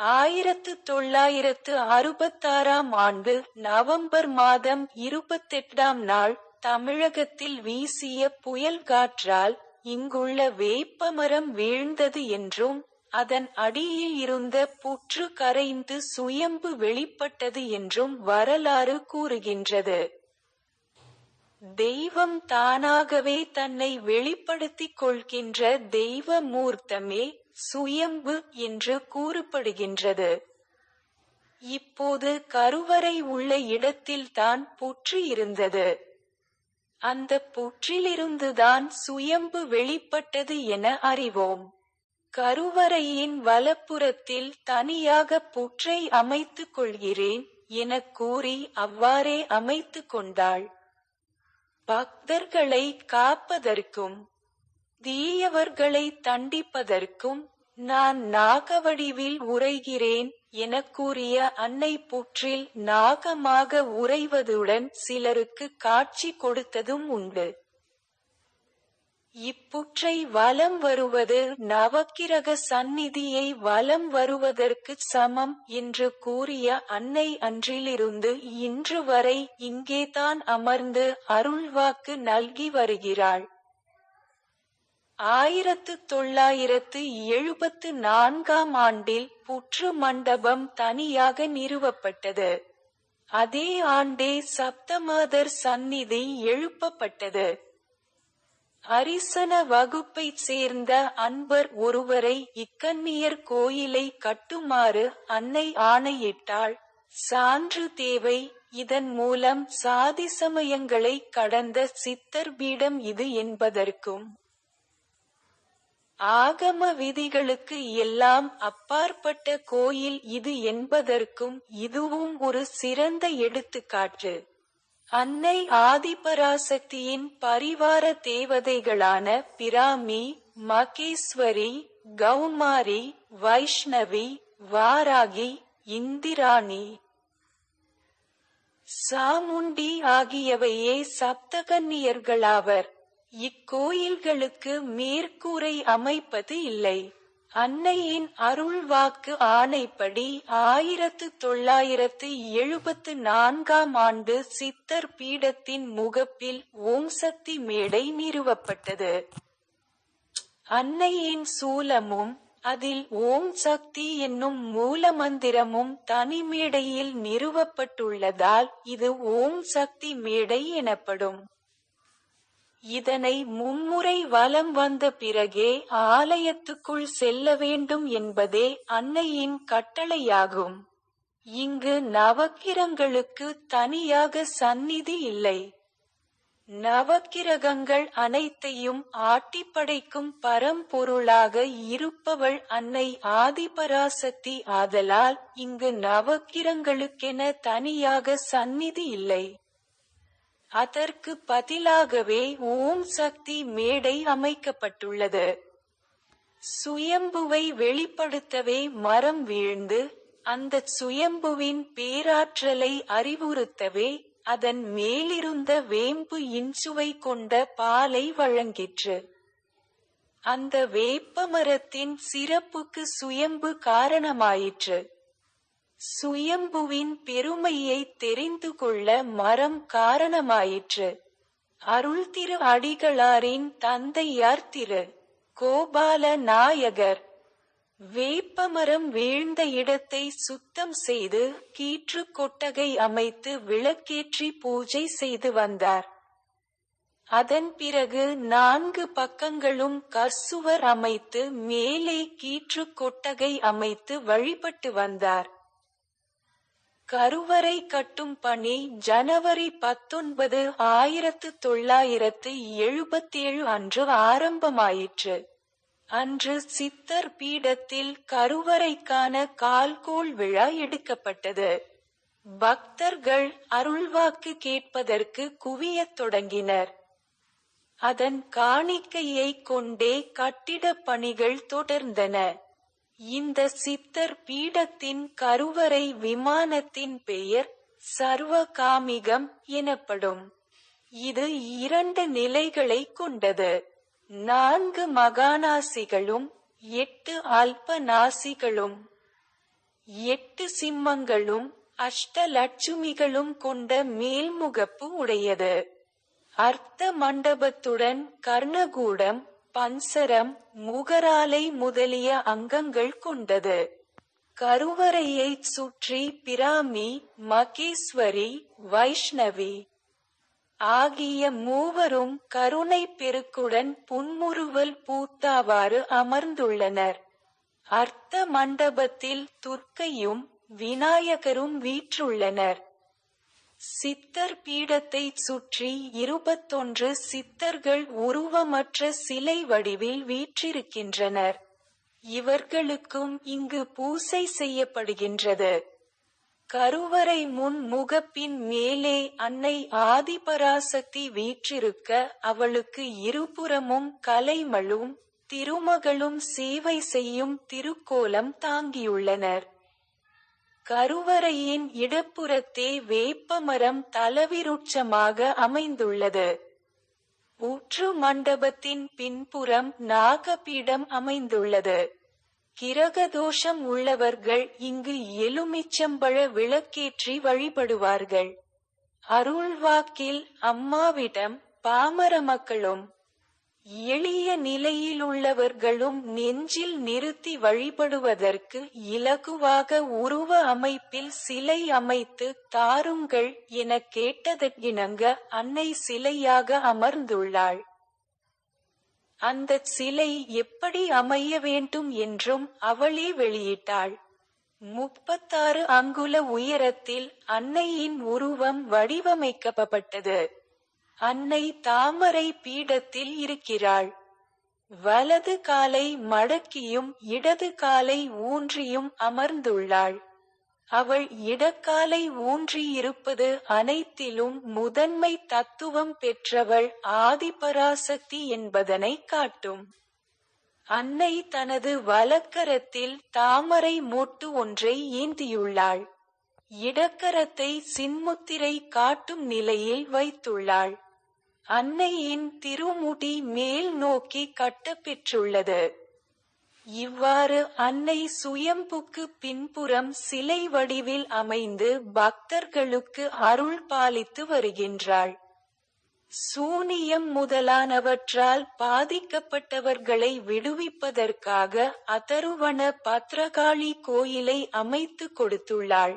ஆயிரத்து தொள்ளாயிரத்து அறுபத்தாறாம் ஆண்டு நவம்பர் மாதம் இருபத்தெட்டாம் நாள் தமிழகத்தில் வீசிய புயல் காற்றால் இங்குள்ள வேப்பமரம் வீழ்ந்தது என்றும் அதன் அடியில் இருந்த புற்று கரைந்து சுயம்பு வெளிப்பட்டது என்றும் வரலாறு கூறுகின்றது. தெய்வம் தானாகவே தன்னை வெளிப்படுத்திக் கொள்கின்ற தெய்வ மூர்த்தமே சுயம்பு என்று கூறப்படுகின்றது. இப்போது கருவறை உள்ள இடத்தில்தான் புற்று இருந்தது. அந்த புற்றிலிருந்துதான் சுயம்பு வெளிப்பட்டது என அறிவோம். கருவறையின் வலப்புறத்தில் தனியாக புற்றை அமைத்துக் கொள்கிறேன் எனக் கூறி அவ்வாறே அமைத்துக் கொண்டாள். பக்தர்களை காப்பதற்கும் தீயவர்களை தண்டிப்பதற்கும் நான் நாகவடிவில் உரைகிறேன் எனக் கூறிய அன்னை புற்றில் நாகமாக உறைவதுடன் சிலருக்கு காட்சி கொடுத்ததும் உண்டு. இப்புற்றை வலம் வருவது நவக்கிரக சந்நிதியை வலம் வருவதற்கு சமம் என்று கூறிய அன்னை அன்றிலிருந்து இன்று வரை இங்கேதான் அமர்ந்து அருள்வாக்கு நல்கி வருகிறாள். ஆயிரத்து தொள்ளாயிரத்து எழுபத்து நான்காம் ஆண்டில் புற்று மண்டபம் தனியாக நிறுவப்பட்டது. அதே ஆண்டே சப்தமாதர் சந்நிதி எழுப்பப்பட்டது. அரிசன வகுப்பைச் சேர்ந்த அன்பர் ஒருவரை இக்கன்னியர் கோயிலை கட்டுமாறு அன்னை ஆணையிட்டாள். சான்று தேவை இதன் மூலம் சாதி சமயங்களை கடந்த சித்தர் பீடம் இது என்பதற்கும். ஆகம விதிகளுக்கு எல்லாம் அப்பாற்பட்ட கோயில் இது என்பதற்கும் இதுவும் ஒரு சிறந்த எடுத்துக்காட்டு. அன்னை ஆதிபராசக்தியின் பரிவார தேவதைகளான பிராமி மகேஸ்வரி கௌமாரி வைஷ்ணவி வாராகி இந்திராணி. சாமுண்டி ஆகியவையே சப்தகன்னியர்களாவர். இக்கோயில்களுக்கு மேற்கூரை அமைப்பது இல்லை. அன்னையின் அருள் வாக்கு ஆணைப்படி ஆயிரத்து தொள்ளாயிரத்து எழுபத்து நான்காம் ஆண்டு சித்தர் பீடத்தின் முகப்பில் ஓம் சக்தி மேடை நிறுவப்பட்டது. அன்னையின் சூலமும் அதில் ஓம் சக்தி என்னும் மூலமந்திரமும் தனி மேடையில் நிறுவப்பட்டுள்ளதால் இது ஓம் சக்தி மேடை எனப்படும். இதனை மும்முறை வலம் வந்த பிறகே ஆலயத்துக்குள் செல்ல வேண்டும் என்பதே அன்னையின் கட்டளையாகும். இங்கு நவக்கிரங்களுக்கு தனியாக சந்நிதி இல்லை. நவக்கிரகங்கள் அனைத்தையும் ஆட்டிப்படைக்கும் பரம்பொருளாக இருப்பவள் அன்னை ஆதிபராசக்தி. ஆதலால் இங்கு நவக்கிரங்களுக்கென தனியாக சந்நிதி இல்லை. அதற்கு பதிலாகவே ஓம் சக்தி மேடை அமைக்கப்பட்டுள்ளது. சுயம்புவை வெளிப்படுத்தவே மரம் வீழ்ந்து அந்த சுயம்புவின் பேராற்றலை அறிவுறுத்தவே அதன் மேலிருந்த வேம்பு இன்சுவை கொண்ட பாலை வழங்கிற்று. அந்த வேப்பமரத்தின் சிறப்புக்கு சுயம்பு காரணமாயிற்று. சுயம்புவின் பெருமையை தெரிந்து கொள்ள மரம் காரணமாயிற்று. அருள் திரு அடிகளாரின் தந்தையார் திரு. கோபால நாயகர். வேப்பமரம் வீழ்ந்த இடத்தை சுத்தம் செய்து கீற்று கொட்டகை அமைத்து விளக்கேற்றி பூஜை செய்து வந்தார். அதன் பிறகு நான்கு பக்கங்களும் கர்சுவர் அமைத்து மேலே கீற்று கொட்டகை அமைத்து வழிபட்டு வந்தார். கருவறை கட்டும் பணி ஜனவரி பத்தொன்பது ஆயிரத்து தொள்ளாயிரத்து எழுபத்தேழு அன்று ஆரம்பமாயிற்று. அன்று சித்தர் பீடத்தில் கருவறைக்கான கால்கோள் விழா எடுக்கப்பட்டது. பக்தர்கள் அருள்வாக்கு கேட்பதற்கு குவியத் தொடங்கினர். அதன் காணிக்கையை கொண்டே கட்டிடப் பணிகள் தொடர்ந்தன. இந்த சித்தர் பீடத்தின் கருவறை விமானத்தின் பெயர் சர்வகாமிகம் எனப்படும். இது இரண்டு நிலைகளை கொண்டது. நான்கு மகாநாசிகளும் எட்டு அல்பநாசிகளும் எட்டு சிம்மங்களும் அஷ்டலட்சுமிகளும் கொண்ட மேல்முகப்பு உடையது. அர்த்த மண்டபத்துடன் கர்ணகூடம் பன்சரம் முகராலை முதலிய அங்கங்கள் கொண்டது. கருவறையைச் சுற்றி பிராமி மகேஸ்வரி வைஷ்ணவி ஆகிய மூவரும் கருணை பெருக்குடன் புன்முறுவல் பூத்தாவாறு அமர்ந்துள்ளனர். அர்த்த மண்டபத்தில் துர்க்கையும் விநாயகரும் வீற்றுள்ளனர். சித்தர் பீடத்தைச் சுற்றி இருபத்தொன்று சித்தர்கள் உருவமற்ற சிலை வடிவில் வீற்றிருக்கின்றனர். இவர்களுக்கும் இங்கு பூசை செய்யப்படுகின்றது. கருவறை முன் முகப்பின் மேலே அன்னை ஆதிபராசக்தி வீற்றிருக்க அவளுக்கு இருபுறமும் கலைமழும் திருமகளும் சேவை செய்யும் திருக்கோலம் தாங்கியுள்ளனர். கருவறையின் இடப்புறத்தே வேப்பமரம் தலவிருட்சமாக அமைந்துள்ளது. ஊற்று மண்டபத்தின் பின்புறம் நாகபீடம் அமைந்துள்ளது. கிரகதோஷம் உள்ளவர்கள் இங்கு எலுமிச்சம்பழ விளக்கேற்றி வழிபடுவார்கள். அருள்வாக்கில் அம்மாவிடம் பாமர மக்களும் எளிய நிலையிலுள்ளவர்களும் நெஞ்சில் நிறுத்தி வழிபடுவதற்கு இலகுவாக உருவ அமைப்பில் சிலை அமைத்து தாருங்கள் என கேட்டதற்கிணங்க அன்னை சிலையாக அமர்ந்துள்ளாள். அந்தச் சிலை எப்படி அமைய வேண்டும் என்றும் அவளே வெளியிட்டாள். முப்பத்தாறு அங்குல உயரத்தில் அன்னையின் உருவம் வடிவமைக்கப்பட்டது. அன்னை தாமரை பீடத்தில் இருக்கிறாள். வலது காலை மடக்கியும் இடது காலை ஊன்றியும் அமர்ந்துள்ளாள். அவள் இடக்காலை ஊன்றியிருப்பது அனைத்திலும் முதன்மை தத்துவம் பெற்றவள் ஆதிபராசக்தி என்பதனை காட்டும். அன்னை தனது வலக்கரத்தில் தாமரை மூட்டு ஒன்றை ஏந்தியுள்ளாள். இடக்கரத்தை சின்முத்திரை காட்டும் நிலையில் வைத்துள்ளாள். அன்னையின் திருமுடி மேல் நோக்கி கட்டப்பெற்றுள்ளது. இவ்வாறு அன்னை சுயம்புக்கு பின்புறம் சிலை வடிவில் அமைந்து பக்தர்களுக்கு அருள் பாலித்து வருகின்றாள். சூனியம் முதலானவற்றால் பாதிக்கப்பட்டவர்களை விடுவிப்பதற்காக அதருவன பத்ரகாளி கோயிலை அமைத்து கொடுத்துள்ளாள்.